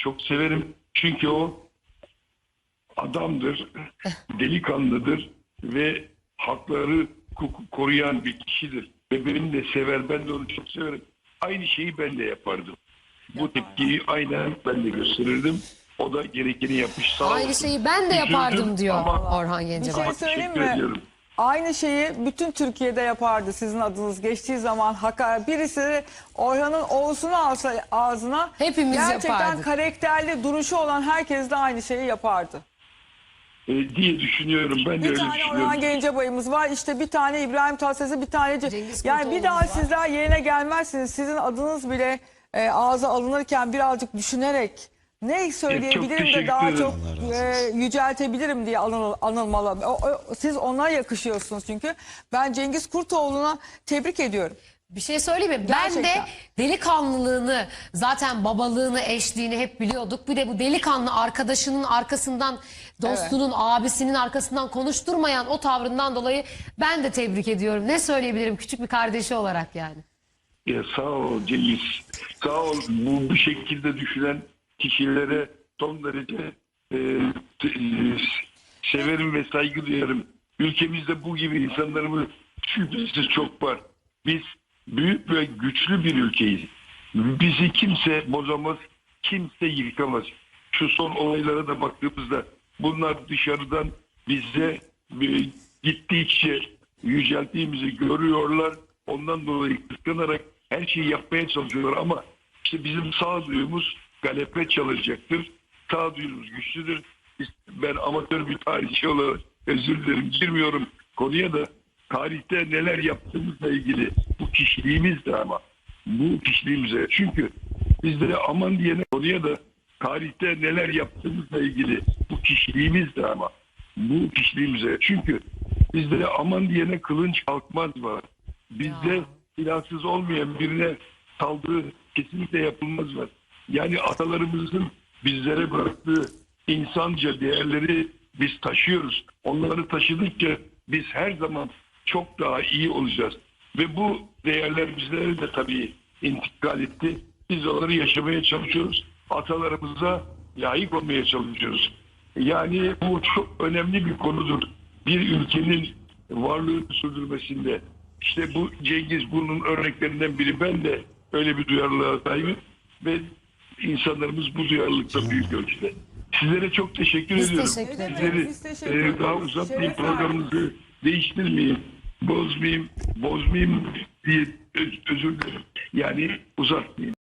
çok severim. Çünkü o adamdır, delikanlıdır ve hakları koruyan bir kişidir. Ve beni de sever, ben de onu çok severim. Aynı şeyi ben de yapardım. Bu tepkiyi aynen ben de gösterirdim. O da gerekeni yapmış. Sağ Aynı olsun. şeyi ben de Üzüldüm yapardım diyor ama- Orhan Gencebay. Bir şey söyleyeyim Teşekkür mi? ediyorum. Aynı şeyi bütün Türkiye'de yapardı sizin adınız geçtiği zaman hakaret. Birisi Orhan'ın Oğuz'unu alsa ağzına Hepimiz gerçekten yapardık. karakterli duruşu olan herkes de aynı şeyi yapardı. E, diye düşünüyorum. Ben de Bir öyle tane düşünüyorum. Orhan Gencebay'ımız var. işte bir tane İbrahim Tatlıses'i, bir tane Ce- Cengiz yani Kurtoğlu'muz bir daha var. sizler yerine gelmezsiniz. Sizin adınız bile e, ağza alınırken birazcık düşünerek ne söyleyebilirim de teşekkür daha çok e, yüceltebilirim diye anıl, anılmalı. O- o- siz ona yakışıyorsunuz çünkü. Ben Cengiz Kurtoğlu'na tebrik ediyorum. Bir şey söyleyeyim mi? Ben de Gerçekten. delikanlılığını, zaten babalığını, eşliğini hep biliyorduk. Bir de bu delikanlı arkadaşının arkasından, dostunun, abisinin arkasından konuşturmayan o tavrından dolayı ben de tebrik ediyorum. Ne söyleyebilirim küçük bir kardeşi olarak yani. Ya sağ ol Cengiz. Sağ ol. Bu, bu şekilde düşünen kişilere son derece e, e, severim ve saygı duyarım. Ülkemizde bu gibi insanlarımız şüphesiz çok var. Biz büyük ve güçlü bir ülkeyiz. Bizi kimse bozamaz, kimse yıkamaz. Şu son olaylara da baktığımızda bunlar dışarıdan bize e, gittikçe yücelttiğimizi görüyorlar. Ondan dolayı kıskanarak her şeyi yapmaya çalışıyorlar ama işte bizim sağduyumuz galepe çalışacaktır. Sağduyumuz güçlüdür. Ben amatör bir tarihçi olarak özür dilerim girmiyorum konuya da tarihte neler yaptığımızla ilgili bu kişiliğimiz de ama bu kişiliğimize çünkü bizlere aman diyene konuya da tarihte neler yaptığımızla ilgili bu kişiliğimiz de ama bu kişiliğimize çünkü bizlere aman diyene kılınç kalkmaz var. Bizde silahsız olmayan birine saldırı kesinlikle yapılmaz var. Yani atalarımızın bizlere bıraktığı insanca değerleri biz taşıyoruz. Onları taşıdıkça biz her zaman çok daha iyi olacağız. Ve bu değerler bizlere de tabii intikal etti. Biz onları yaşamaya çalışıyoruz. Atalarımıza layık olmaya çalışıyoruz. Yani bu çok önemli bir konudur. Bir ülkenin varlığını sürdürmesinde. İşte bu Cengiz bunun örneklerinden biri. Ben de öyle bir duyarlılığa sahibim. Ve insanlarımız bu duyarlılıkta büyük ölçüde. Sizlere çok teşekkür Biz ediyorum. teşekkür ederiz. Sizleri Biz teşekkür e, ederiz. daha uzatmayayım Şeref verdiniz. programımızı değiştirmeyeyim. Bozmayayım, bozmayayım diye öz- özür dilerim. Yani uzatmayayım.